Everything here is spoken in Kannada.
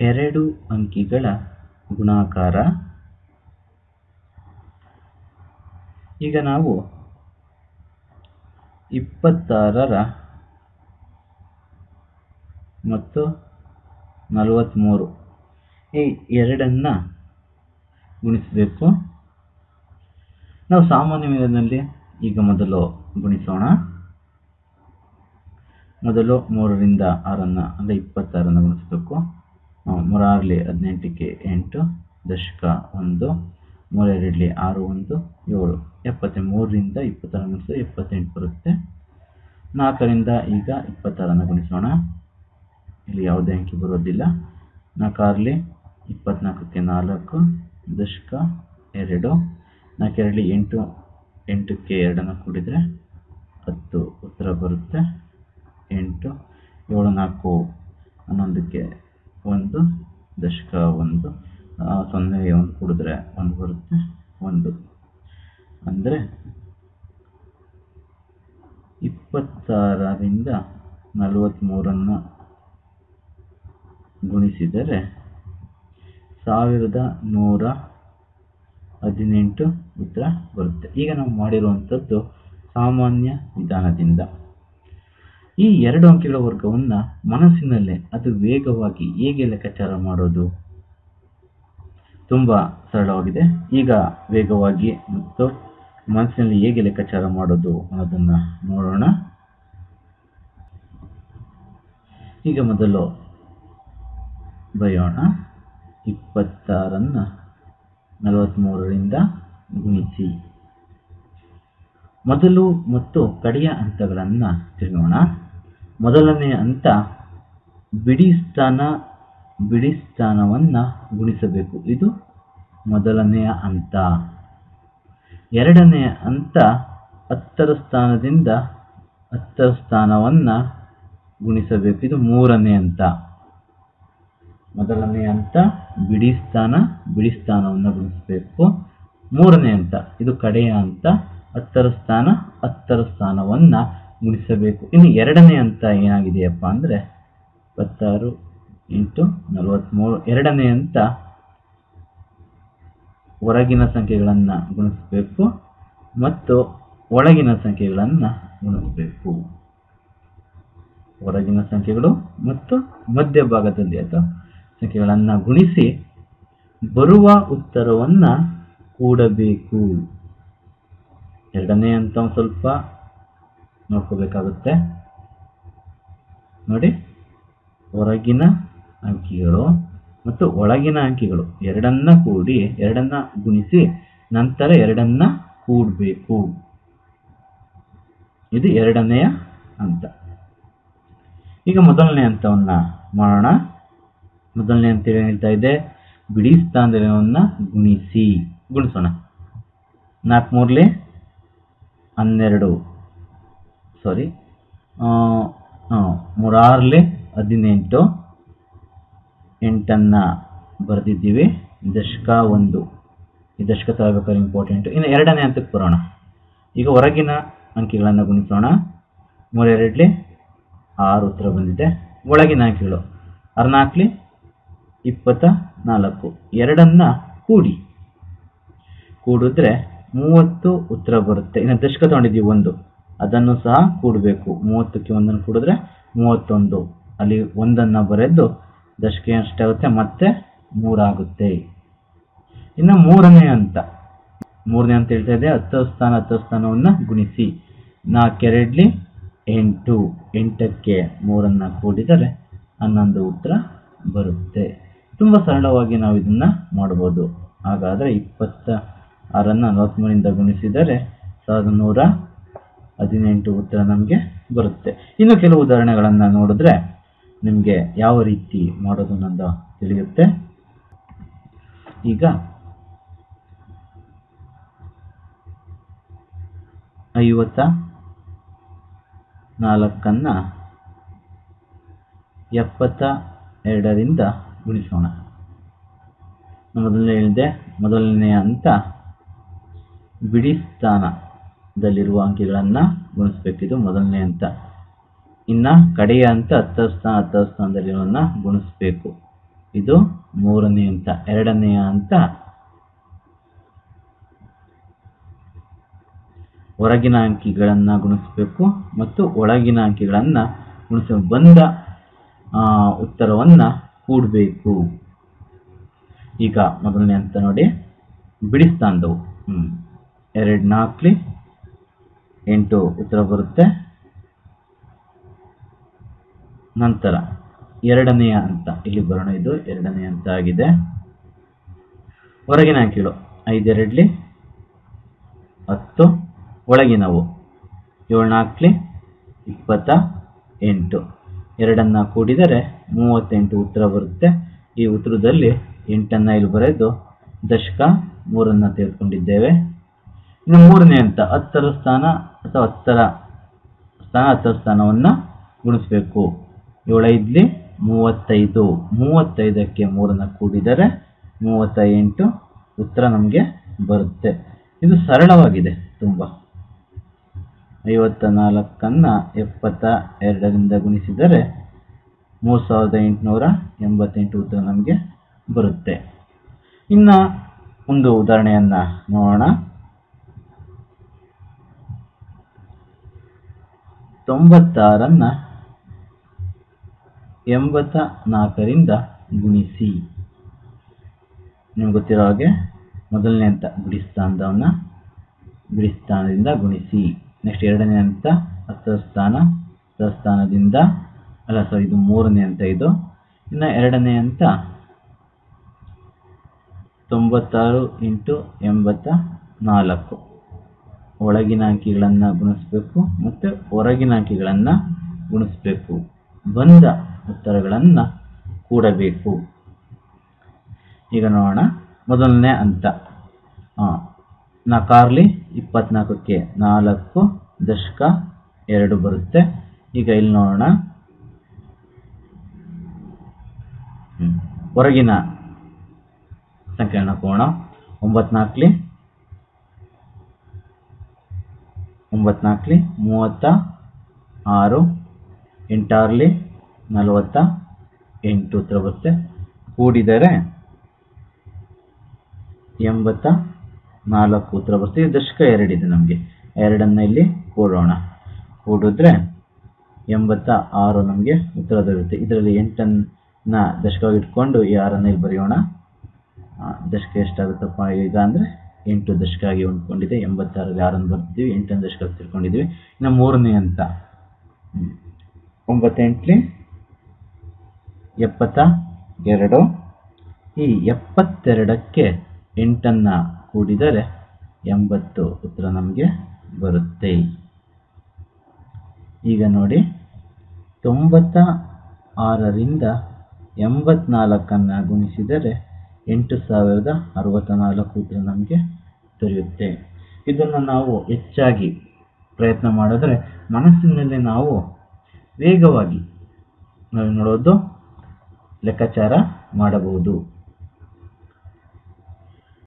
ಎರಡು ಅಂಕಿಗಳ ಗುಣಾಕಾರ. ಈಗ ನಾವು ಇಪ್ಪತ್ತಾರರ ಮತ್ತು ನಲವತ್ತ್ಮೂರು ಈ ಎರಡನ್ನು ಗುಣಿಸಬೇಕು. ನಾವು ಸಾಮಾನ್ಯ ವಿಧಾನದಲ್ಲಿ ಈಗ ಮೊದಲು ಗುಣಿಸೋಣ. ಮೊದಲು ಮೂರರಿಂದ ಆರನ್ನು, ಅಂದರೆ ಇಪ್ಪತ್ತಾರನ್ನು ಗುಣಿಸಬೇಕು. ಮೂರಾರಲಿ ಹದಿನೆಂಟಕ್ಕೆ ಎಂಟು, ದಶಕ ಒಂದು ಮೂರೆರಡಲಿ ಆರು ಒಂದು, ಏಳು. ಎಪ್ಪತ್ತ ಮೂರರಿಂದ ಇಪ್ಪತ್ತಾರು ಗುಣಿಸಿದ್ರೆ ಎಪ್ಪತ್ತೆಂಟು ಬರುತ್ತೆ. ನಾಲ್ಕರಿಂದ ಈಗ ಇಪ್ಪತ್ತಾರನ್ನು ಗುಣಿಸೋಣ. ಇಲ್ಲಿ ಯಾವುದೇ ಅಂಕಿ ಬರೋದಿಲ್ಲ. ನಾಲ್ಕಾರಲಿ ಇಪ್ಪತ್ನಾಲ್ಕಕ್ಕೆ ನಾಲ್ಕು, ದಶಕ ಎರಡು. ನಾಲ್ಕೆರಡಲಿ ಎಂಟು, ಎಂಟಕ್ಕೆ ಎರಡನ್ನು ಕೂಡಿದರೆ ಹತ್ತು ಉತ್ತರ ಬರುತ್ತೆ. ಎಂಟು, ಏಳು, ನಾಲ್ಕು, ಹನ್ನೊಂದಕ್ಕೆ ಒಂದು ದಶಕ ಒಂದು ಸೊನ್ನೆಗೆ ಒಂದು ಕುಡಿದ್ರೆ ಒಂದು ಬರುತ್ತೆ, ಒಂದು. ಅಂದರೆ ಇಪ್ಪತ್ತಾರರಿಂದ ನಲವತ್ತ್ಮೂರನ್ನು ಗುಣಿಸಿದರೆ ಸಾವಿರದ ನೂರ ಹದಿನೆಂಟು ಉತ್ತರ ಬರುತ್ತೆ. ಈಗ ನಾವು ಮಾಡಿರುವಂಥದ್ದು ಸಾಮಾನ್ಯ ವಿಧಾನದಿಂದ. ಈ ಎರಡು ಅಂಕಿಗಳ ವರ್ಗವನ್ನು ಮನಸ್ಸಿನಲ್ಲೇ ಅದು ವೇಗವಾಗಿ ಹೇಗೆ ಲೆಕ್ಕಾಚಾರ ಮಾಡೋದು? ತುಂಬ ಸರಳವಾಗಿದೆ. ಈಗ ವೇಗವಾಗಿ ಮತ್ತು ಮನಸ್ಸಿನಲ್ಲಿ ಹೇಗೆ ಲೆಕ್ಕಾಚಾರ ಮಾಡೋದು ಅನ್ನೋದನ್ನು ನೋಡೋಣ. ಈಗ ಮೊದಲು ಬರೆಯೋಣ. ಇಪ್ಪತ್ತಾರನ್ನು ನಲವತ್ತ್ಮೂರರಿಂದ ಗುಣಿಸಿ. ಮೊದಲು ಮತ್ತು ಕಡೆಯ ಹಂತಗಳನ್ನು ತಿಳಿಯೋಣ ಮೊದಲನೆಯ ಹಂತ ಬಿಡಿ ಸ್ಥಾನ, ಬಿಡಿ ಸ್ಥಾನವನ್ನು ಗುಣಿಸಬೇಕು. ಇದು ಮೊದಲನೆಯ ಹಂತ. ಎರಡನೆಯ ಹಂತ ಹತ್ತರ ಸ್ಥಾನದಿಂದ ಹತ್ತರ ಸ್ಥಾನವನ್ನು ಗುಣಿಸಬೇಕು. ಇದು ಮೂರನೇ ಹಂತ. ಮೊದಲನೇ ಹಂತ ಬಿಡಿ ಸ್ಥಾನ, ಬಿಡಿ ಸ್ಥಾನವನ್ನು ಗುಣಿಸಬೇಕು. ಮೂರನೇ ಹಂತ, ಇದು ಕಡೆಯ ಹಂತ. ಹತ್ತರ ಸ್ಥಾನ, ಹತ್ತರ ಸ್ಥಾನವನ್ನು ಗುಣಿಸಬೇಕು ಇನ್ನು ಎರಡನೇ ಅಂತ ಏನಾಗಿದೆಯಪ್ಪ ಅಂದರೆ ಇಪ್ಪತ್ತಾರು ಇಂಟು ನಲವತ್ತ್ಮೂರು ಎರಡನೇ ಅಂತ ಹೊರಗಿನ ಸಂಖ್ಯೆಗಳನ್ನು ಗುಣಿಸಬೇಕು ಮತ್ತು ಒಳಗಿನ ಸಂಖ್ಯೆಗಳನ್ನು ಗುಣಿಸಬೇಕು. ಹೊರಗಿನ ಸಂಖ್ಯೆಗಳು ಮತ್ತು ಮಧ್ಯಭಾಗದಲ್ಲಿ ಅಥವಾ ಸಂಖ್ಯೆಗಳನ್ನು ಗುಣಿಸಿ ಬರುವ ಉತ್ತರವನ್ನು ಕೂಡಬೇಕು. ಎರಡನೇ ಹಂತ ಸ್ವಲ್ಪ ನೋಡ್ಕೋಬೇಕಾಗುತ್ತೆ. ನೋಡಿ, ಹೊರಗಿನ ಅಂಕಿಗಳು ಮತ್ತು ಒಳಗಿನ ಅಂಕಿಗಳು ಎರಡನ್ನ ಕೂಡಿ, ಎರಡನ್ನ ಗುಣಿಸಿ, ನಂತರ ಎರಡನ್ನ ಕೂಡಬೇಕು. ಇದು ಎರಡನೆಯ ಹಂತ. ಈಗ ಮೊದಲನೇ ಹಂತವನ್ನು ಮಾಡೋಣ. ಮೊದಲನೇ ಅಂತ ಏನ್ ಹೇಳ್ತಾ ಇದೆ? ಬಿಡಿ ಸ್ಥಾನವನ್ನ ಗುಣಿಸಿ. ಗುಣಿಸೋಣ. ನಾಲ್ಕು ಮೂರಲಿ ಹನ್ನೆರಡು. ಸಾರಿ ಮೂರಾರಲಿ ಹದಿನೆಂಟು. ಎಂಟನ್ನು ಬರೆದಿದ್ದೀವಿ. ದಶಕ ಒಂದು. ಈ ದಶಕ ತಗೋಬೇಕಾದ್ರೆ ಇಂಪಾರ್ಟೆಂಟು ಇನ್ನು ಎರಡನೇ ಹಂತಕ್ಕೆ ಬರೋಣ. ಈಗ ಹೊರಗಿನ ಅಂಕಿಗಳನ್ನು ಗುಣಿಸೋಣ. ಮೂರೆರಡಲಿ ಆರು ಉತ್ತರ ಬಂದಿದೆ. ಒಳಗಿನ ಅಂಕಿಗಳು. ಹದಿನಾಲ್ಕಲಿ ಇಪ್ಪತ್ತ ನಾಲ್ಕು. ಎರಡನ್ನ ಕೂಡಿ. ಕೂಡಿದ್ರೆ ಮೂವತ್ತು ಉತ್ತರ ಬರುತ್ತೆ. ಇನ್ನು ದಶಕ ತಗೊಂಡಿದ್ದೀವಿ ಒಂದು. ಅದನ್ನು ಸಹ ಕೂಡಬೇಕು. ಮೂವತ್ತಕ್ಕೆ ಒಂದನ್ನು ಕೂಡಿದ್ರೆ ಮೂವತ್ತೊಂದು. ಅಲ್ಲಿ ಒಂದನ್ನು ಬರೆದು ದಶಕ ಎಷ್ಟಾಗುತ್ತೆ ಮತ್ತೆ ಮೂರಾಗುತ್ತೆ. ಇನ್ನು ಮೂರನೇ ಹಂತ. ಮೂರನೇ ಅಂತ ಹೇಳ್ತಾ ಇದೆ, ಹತ್ತು ಸ್ಥಾನ, ಹತ್ತು ಸ್ಥಾನವನ್ನು ಗುಣಿಸಿ. ನಾಲ್ಕೆರಡ್ಲಿ ಎಂಟು. ಎಂಟಕ್ಕೆ ಮೂರನ್ನು ಕೂಡಿದರೆ ಹನ್ನೊಂದು ಉತ್ತರ ಬರುತ್ತೆ. ತುಂಬ ಸರಳವಾಗಿ ನಾವು ಇದನ್ನು ಮಾಡ್ಬೋದು. ಹಾಗಾದರೆ ಇಪ್ಪತ್ತ ಆರನ್ನು ನಲವತ್ತ್ಮೂರಿಂದ ಗುಣಿಸಿದರೆ ಸಾವಿರದ ನೂರ ಹದಿನೆಂಟು ಉತ್ತರ ನಮಗೆ ಬರುತ್ತೆ. ಇನ್ನು ಕೆಲವು ಉದಾಹರಣೆಗಳನ್ನು ನೋಡಿದ್ರೆ ನಿಮಗೆ ಯಾವ ರೀತಿ ಮಾಡೋದು ಅನ್ನೋದು ತಿಳಿಯುತ್ತೆ. ಈಗ ಐವತ್ತ ನಾಲ್ಕನ್ನು ಎಪ್ಪತ್ತ ಎರಡರಿಂದ ಗುಣಿಸೋಣ. ಮೊದಲನೇ ಹೇಳಿದೆ, ಮೊದಲನೆಯ ಅಂತ ಬಿಡಿ ಸ್ಥಾನದಲ್ಲಿರುವ ಅಂಕಿಗಳನ್ನು ಗುಣಿಸ್ಬೇಕಿದು ಮೊದಲನೇ ಹಂತ. ಇನ್ನು ಕಡೆಯ ಹಂತ ಹತ್ತರ ಸ್ಥಾನ ಹತ್ತರ ಸ್ಥಾನದಲ್ಲಿರೋನ್ನ ಗುಣಿಸ್ಬೇಕು. ಇದು ಮೂರನೇ ಹಂತ. ಎರಡನೆಯ ಹಂತ ಹೊರಗಿನ ಅಂಕಿಗಳನ್ನು ಗುಣಿಸಬೇಕು ಮತ್ತು ಒಳಗಿನ ಅಂಕಿಗಳನ್ನು ಗುಣಿಸ ಬಂದ ಉತ್ತರವನ್ನು ಕೂಡಬೇಕು. ಈಗ ಮೊದಲನೇ ಹಂತ ನೋಡಿ. ಬಿಡಿಸ್ತಾಂದವು ಹ್ಞೂ ಎರಡು ನಾಲ್ಕಲಿ ಎಂಟು ಉತ್ತರ ಬರುತ್ತೆ. ನಂತರ ಎರಡನೆಯ ಹಂತ, ಇಲ್ಲಿ ಬರೋಣ ಇದು ಎರಡನೇ ಹಂತ ಆಗಿದೆ. ಹೊರಗಿನ ಅಂಕಿಗಳು, ಐದೆರಡ್ಲಿ, ಹತ್ತು, ಒಳಗಿನವು ಏಳ್ನಾಕ್ಲಿ ಇಪ್ಪತ್ತ ಎಂಟು. ಎರಡನ್ನ ಕೂಡಿದರೆ ಮೂವತ್ತೆಂಟು ಉತ್ತರ ಬರುತ್ತೆ. ಈ ಉತ್ತರದಲ್ಲಿ ಎಂಟನ್ನ ಇಲ್ಲಿ ಬರೆದು ದಶಕ ಮೂರನ್ನ ತೆಗೆದುಕೊಂಡಿದ್ದೇವೆ. ಇನ್ನು ಮೂರನೇ ಹಂತ, ಹತ್ತರ ಸ್ಥಾನ ಅಥವಾ ಹತ್ತರ ಸ್ಥಾನ, ಹತ್ತರ ಸ್ಥಾನವನ್ನು ಗುಣಿಸಬೇಕು ಏಳೈದ್ಲಿ ಮೂವತ್ತೈದು. ಮೂವತ್ತೈದಕ್ಕೆ ಮೂರನ್ನು ಕೂಡಿದರೆ ಮೂವತ್ತ ಎಂಟು ಉತ್ತರ ನಮಗೆ ಬರುತ್ತೆ. ಇದು ಸರಳವಾಗಿದೆ ತುಂಬ. ಐವತ್ತ ನಾಲ್ಕನ್ನು ಎಪ್ಪತ್ತ ಎರಡರಿಂದ ಗುಣಿಸಿದರೆ ಮೂರು ಸಾವಿರದ ಎಂಟುನೂರ ಎಂಬತ್ತೆಂಟು ಉತ್ತರ ನಮಗೆ ಬರುತ್ತೆ. ಇನ್ನು ಒಂದು ಉದಾಹರಣೆಯನ್ನು ನೋಡೋಣ. ತೊಂಬತ್ತಾರನ್ನು ಎಂಬತ್ತ ನಾಲ್ಕರಿಂದ ಗುಣಿಸಿ. ನಿಮ್ಗೆ ಗೊತ್ತಿರೋ ಹಾಗೆ ಮೊದಲನೇ ಹಂತ ಬಿಡಿಸ್ತಾನದವನ್ನ ಬಿಡಿಸ್ತಾನದಿಂದ ಗುಣಿಸಿ. ನೆಕ್ಸ್ಟ್ ಎರಡನೇ ಹಂತ ಹತ್ತರ ಸ್ಥಾನ, ಹತ್ತರ ಸ್ಥಾನದಿಂದ, ಅಲ್ಲ ಸರ್ ಇದು ಮೂರನೇ ಹಂತ ಇದು. ಇನ್ನು ಎರಡನೇ ಹಂತ ತೊಂಬತ್ತಾರು ಇಂಟು ಎಂಬತ್ತ ನಾಲ್ಕು. ಒಳಗಿನ ಅಂಕಿಗಳನ್ನು ಗುಣಿಸ್ಬೇಕು ಮತ್ತು ಹೊರಗಿನ ಅಂಕಿಗಳನ್ನು ಗುಣಿಸ್ಬೇಕು. ಬಂದ ಉತ್ತರಗಳನ್ನು ಕೂಡಬೇಕು. ಈಗ ನೋಡೋಣ ಮೊದಲನೇ ಅಂತ ನಕಾರ್ಲಿ ಇಪ್ಪತ್ನಾಲ್ಕಕ್ಕೆ ನಾಲ್ಕು ದಶಕ ಎರಡು ಬರುತ್ತೆ. ಈಗ ಇಲ್ಲಿ ನೋಡೋಣ. ಹೊರಗಿನ ಸಂಕೀರ್ಣ ಕೋಣ ಒಂಬತ್ನಾಲ್ಕಲಿ ಒಂಬತ್ನಾಲ್ಕಲಿ ಮೂವತ್ತ ಆರು ಎಂಟಾರಲಿ ನಲವತ್ತ ಎಂಟು ಉತ್ತರ ಬರುತ್ತೆ. ಕೂಡಿದರೆ ಎಂಬತ್ತ ನಾಲ್ಕು ಉತ್ತರ ಬರುತ್ತೆ. ದಶಕ ಎರಡಿದೆ ನಮಗೆ. ಎರಡನ್ನ ಇಲ್ಲಿ ಕೂಡೋಣ. ಕೂಡಿದ್ರೆ ಎಂಬತ್ತ ಆರು ನಮಗೆ ಉತ್ತರ ದೊರೆಯುತ್ತೆ. ಇದರಲ್ಲಿ ಎಂಟನ್ನ ದಶಕವಾಗಿ ಇಟ್ಕೊಂಡು ಈ ಆರನ್ನ ಇಲ್ಲಿ ಬರೆಯೋಣ. ದಶಕ ಎಷ್ಟಾಗುತ್ತಪ್ಪ ಈಗ ಅಂದರೆ ಎಂಟು ದಶಕ ಆಗಿ ಉಂಟ್ಕೊಂಡಿದೆ ಎಂಬತ್ತಾರಲ್ಲಿ ಆರನ್ನು ಬರ್ತಿದ್ದೀವಿ ಎಂಟನೇ ದಶಕ ತಿಳ್ಕೊಂಡಿದ್ದೀವಿ. ಇನ್ನು ಮೂರನೇ ಅಂತ. ಹ್ಮ್. ಒಂಬತ್ತೆಂಟ್ಲಿ, ಎಪ್ಪತ್ತ ಎರಡು. ಈ ಎಪ್ಪತ್ತೆರಡಕ್ಕೆ ಎಂಟನ್ನು ಕೂಡಿದರೆ ಎಂಬತ್ತು ಉತ್ತರ ನಮಗೆ ಬರುತ್ತೆ. ಈಗ ನೋಡಿ, ತೊಂಬತ್ತ ಆರರಿಂದ ಎಂಬತ್ನಾಲ್ಕನ್ನು ಗುಣಿಸಿದರೆ ಎಂಟು ಸಾವಿರದ ಅರವತ್ತ ನಾಲ್ಕು ಉತ್ತರ ನಮಗೆ ದೊರೆಯುತ್ತೆ. ಇದನ್ನು ನಾವು ಹೆಚ್ಚಾಗಿ ಪ್ರಯತ್ನ ಮಾಡಿದ್ರೆ ಮನಸ್ಸಿನಲ್ಲಿ ನಾವು ವೇಗವಾಗಿ ನಾವು ನೋಡೋದು, ಲೆಕ್ಕಾಚಾರ ಮಾಡಬಹುದು.